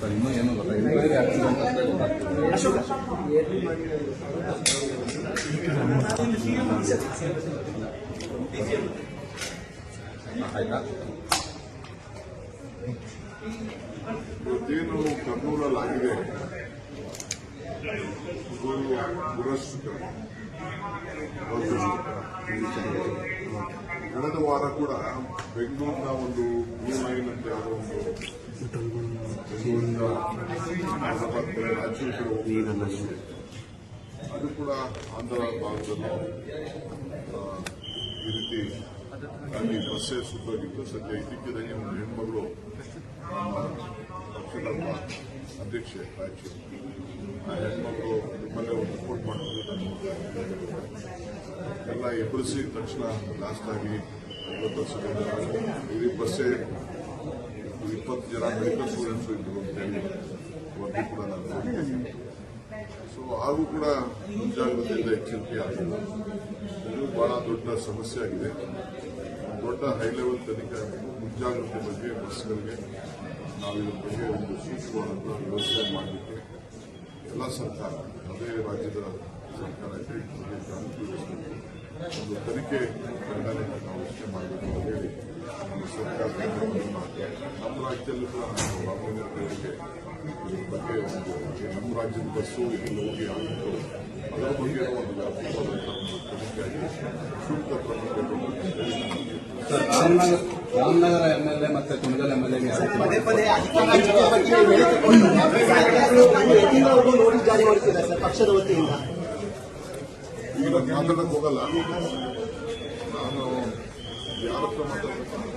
Sir ಇನ್ನೂ ಏನೂ ಗೊತ್ತಾಗಿಲ್ಲ ಇನ್ಕ್ವೈರಿ ಆಕ್ಸಿಡೆಂಟ್ ಅಂತ ಗೊತ್ತಾಗ್ತಿದೆ ಆಯ್ತಾ? ಇವತ್ತೇನು ಕರ್ನೂಲಲ್ಲಿ ಆಗಿದೆ? ಕಳೆದ ವಾರ ಕೂಡ ಬೆಂಗಳೂರಿನ ಒಂದು ಬ್ಲೂ ಲೈನ್ ಅಂತ ಯಾವುದೋ ಒಂದು ಕಡೆ ಹೋಗುವ ಅದು ಕೂಡ ಆಂಧ್ರ ಭಾಗದಲ್ಲಿ ಈ ರೀತಿ ಅಲ್ಲಿ ಬಸ್ಸೇ ಸುತ್ತೋಗಿತ್ತು. ಸದ್ಯ ಇದ್ದಕ್ಕಿದ್ದಂಗೆ ಒಂದು ಹೆಣ್ಮಗಳು ಪಕ್ಷದ ಅಧ್ಯಕ್ಷೆ ರಾಯಚೂರು ಆ ಹೆಣ್ಮಗಳು ನಿಮ್ಮಲ್ಲೇ ಒಂದು ರಿಪೋರ್ಟ್ ಮಾಡೋದು ಎಲ್ಲ ಎಬ್ಬರಿಸಿದ ತಕ್ಷಣ ಲಾಸ್ಟ್ ಆಗಿ ಐವತ್ತು ವರ್ಷದ ಇಡೀ ಬಸ್ಸೇ ಇಪ್ಪತ್ತು ಜನ ಮೆಡಿಕಲ್ ಸ್ಟೂಡೆಂಟ್ಸ್ ಇದ್ರು ಅಂತ ಹೇಳಿ ವರದಿ ಕೂಡ ನಾನು. ಸೊ ಹಾಗೂ ಕೂಡ ಮುಂಜಾಗ್ರತೆಯಿಂದ ಎಚ್ಚರಿಕೆ ಆಗಿದೆ ಇದು ಬಹಳ ದೊಡ್ಡ ಸಮಸ್ಯೆ ಆಗಿದೆ ದೊಡ್ಡ ಹೈ ಲೆವೆಲ್ ತನಿಖೆ ಮುಂಜಾಗ್ರತೆ ಬಗ್ಗೆ ಬಸ್ಗಳಿಗೆ ನಾವು ಇದ್ರ ಬಗ್ಗೆ ಒಂದು ಸೂಕ್ಷ್ಮವಾದಂಥ ವ್ಯವಸ್ಥೆ ಮಾಡಲಿಕ್ಕೆ ಎಲ್ಲ ಸರ್ಕಾರ, ಅದೇ ರಾಜ್ಯದ ಸರ್ಕಾರ ಇದೆ ಒಂದು ತನಿಖೆ ತಂಡನೆ ನಾವು ರಚನೆ ಮಾಡಬೇಕು ಅಂತ ಹೇಳಿ ಸರ್ಕಾರ. ನಮ್ಮ ರಾಜ್ಯದಲ್ಲೂ ಕೂಡ ಇದ್ರ ಬಗ್ಗೆ ಒಂದು ನಮ್ಮ ರಾಜ್ಯದ ಬಸ್ಸು ಇಲ್ಲಿ ಹೋಗಿ ಆಗಿತ್ತು ಅದರ ಬಗ್ಗೆ ಒಂದು ವ್ಯಾಪಕವಾದಂಥ ಒಂದು ಆಗಿ ಸೂಕ್ತ ಕ್ರಮ sir Ramanagara Ramanagara M L A ಮತ್ತೆ ಕುಣಗಲ್ ಎಂ ಎಲ್ ಎಗೆ ಪದೇ ಪದೇ ಅಧಿಕಾರ ಹಂಚಿಕೆ ಬಗ್ಗೆ ಹೇಳಿಕೆ ಕೊಟ್ಟಿದ್ದಾರೆ. ಕಾರ್ಯಕರ್ತರು ಎತ್ತಿನವರೆಗೂ ನೋಟಿಸ್ ಜಾರಿ ಮಾಡುತ್ತಿದ್ದಾರೆ ಸರ್ ಪಕ್ಷದ ವತಿಯಿಂದ ಈಗ ಮಾತಾಡಕ್ಕೆ ಹೋಗಲ್ಲ ನಾನು ಯಾರ ಹತ್ರ ಮಾತಾಡ್ಬೇಕು